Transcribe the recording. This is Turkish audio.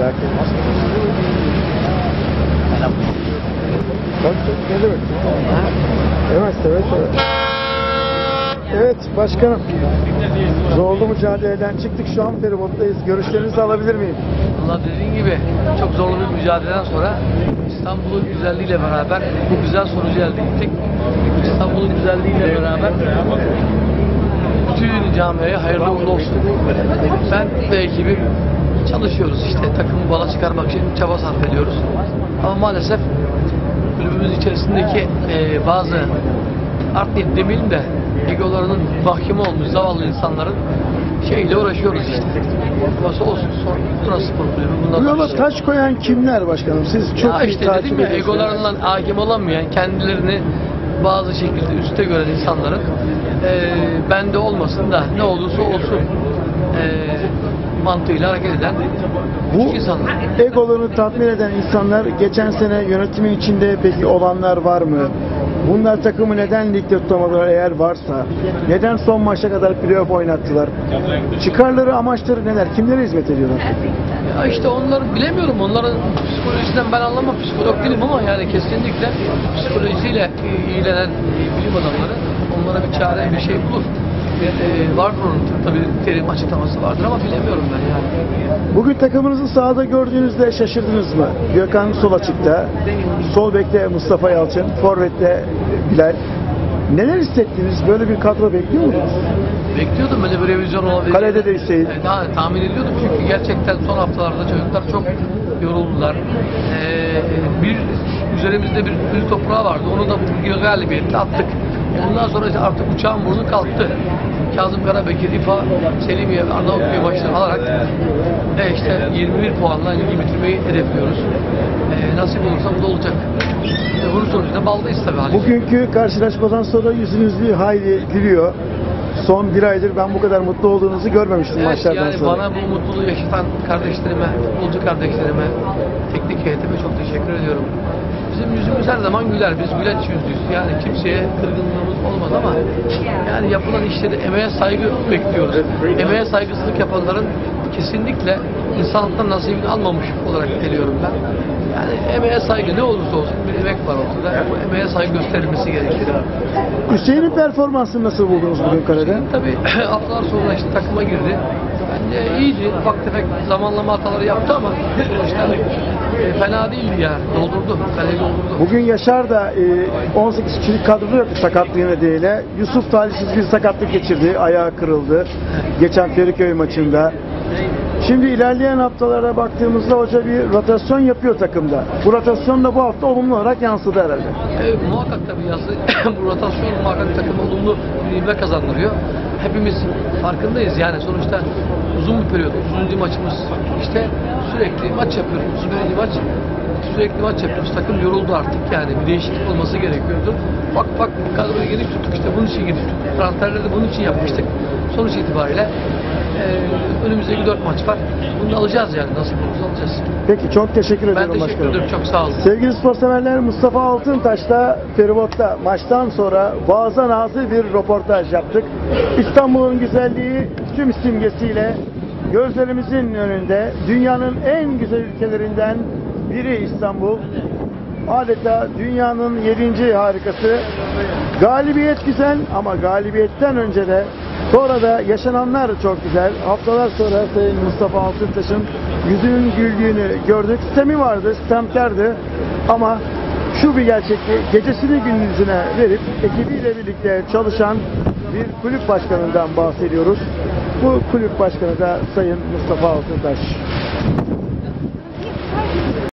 لكن Come together. They were still Evet başkanım. Zorlu mücadeleden çıktık şu an feribottayız. Görüşlerinizi alabilir miyim? Allah dediğin gibi çok zorlu bir mücadeleden sonra İstanbul'un güzelliğiyle beraber bu güzel sonucu elde ettik. İstanbul'un güzelliğiyle beraber bütün camiye hayırlı uğurlu olsun. Ben ve ekibim çalışıyoruz işte takımı bala çıkarmak için çaba sarf ediyoruz. Ama maalesef kulübümüz içerisindeki eee, bazı art niyet demeyelim de egolarının mahkumu olmuş zavallı insanların şeyle uğraşıyoruz işte. Nasıl olsun son burası spor kulübü. Bundan Bu sonra yola şey- taş koyan kimler başkanım? Siz çok ya işte dedim ya egolarından hakim olamayan, kendilerini bazı şekilde üste gören insanların eee bende olmasın da ne olursa olsun eee mantığıyla hareket eden Bu insanlar. egolarını tatmin eden insanlar geçen sene yönetimin içinde peki olanlar var mı? Bunlar takımı neden ligde tutamadılar eğer varsa? Neden son maça kadar playoff oynattılar? Çıkarları, amaçları neler? Kimlere hizmet ediyorlar? Ya işte onları bilemiyorum. Onların psikolojisinden ben anlamam. Psikolog değilim ama yani kesinlikle psikolojiyle ilgilenen e, bilim adamları onlara bir çare, bir şey bulur. E, vardır onun tabii terim açıklaması vardır ama bilemiyorum ben yani. Bugün takımınızı sahada gördüğünüzde şaşırdınız mı? Gökhan sol açıkta, sol bekte Mustafa Yalçın, forvette Bilal. Neler hissettiniz? Böyle bir kadro bekliyor muydunuz? Bekliyordum böyle bir revizyon olabilir. Kalede de Hüseyin. E, Daha tahmin ediyordum çünkü gerçekten son haftalarda çocuklar çok yoruldular. Ee, bir üzerimizde bir ölü toprağı vardı. Onu da bugün galibiyetle attık. Ondan sonra işte artık uçağın burnu kalktı. Kazım Karabekir, İfa, Selimiye, Arnavutköy maçları alarak e işte 21 puanla ligi bitirmeyi hedefliyoruz. E, nasip olursa bu da olacak. E, bunun sonucunda baldayız tabii. Halis. Bugünkü karşılaşmadan sonra yüzünüz bir hayli gülüyor. Son bir aydır ben bu kadar mutlu olduğunuzu görmemiştim Evet maçlardan yani sonra. bana bu mutluluğu yaşatan kardeşlerime, futbolcu kardeşlerime, teknik zaman güler. Biz güleç yüzlüyüz. Yani kimseye kırgınlığımız olmaz ama yani yapılan işleri emeğe saygı bekliyoruz. Emeğe saygısızlık yapanların kesinlikle insanlıktan nasibini almamış olarak geliyorum ben. Yani emeğe saygı ne olursa olsun bir emek var ortada. Bu emeğe saygı gösterilmesi gerekir. Hüseyin'in performansını nasıl buldunuz bugün kalede? Tabii haftalar sonra işte takıma girdi. İyiydi. Ufak tefek zamanlama hataları yaptı ama sonuçta e, fena değildi yani. Doldurdu. Kaleyi doldurdu. Bugün Yaşar da e, 18 kişilik kadroda yoktu sakatlığı nedeniyle. Yusuf talihsiz bir sakatlık geçirdi. Ayağı kırıldı. Geçen Feriköy maçında. Şimdi ilerleyen haftalara baktığımızda hoca bir rotasyon yapıyor takımda. Bu rotasyon da bu hafta olumlu olarak yansıdı herhalde. Evet, muhakkak tabii yazı bu rotasyon muhakkak takım olumlu bir ivme kazandırıyor. Hepimiz farkındayız yani sonuçta uzun bir periyot, uzuncu maçımız işte sürekli maç yapıyoruz. Sürekli maç sürekli maç yapıyoruz. Takım yoruldu artık yani bir değişiklik olması gerekiyordu. Bak bak kadroyu geniş tuttuk işte bunun için geniş tuttuk. Transferleri de bunun için yapmıştık. Sonuç itibariyle eee önümüzdeki dört maç var. Bunu da alacağız yani nasıl olursa alacağız. Peki çok teşekkür Ben ediyorum teşekkür başkanım. ederim çok sağ olun. Sevgili spor severler Mustafa Altıntaş'ta Feribot'ta maçtan sonra Boğaz'a nazı bir röportaj yaptık. İstanbul'un güzelliği tüm simgesiyle gözlerimizin önünde dünyanın en güzel ülkelerinden biri İstanbul. Adeta dünyanın yedinci harikası. Galibiyet güzel ama galibiyetten önce de sonra da yaşananlar çok güzel. Haftalar sonra Sayın Mustafa Altıntaş'ın yüzünün güldüğünü gördük. Sistemi vardı, sistemkardı ama şu bir gerçekti. Gecesini gündüzüne verip ekibiyle birlikte çalışan bir kulüp başkanından bahsediyoruz. Bu kulüp başkanı da Sayın Mustafa Altıntaş.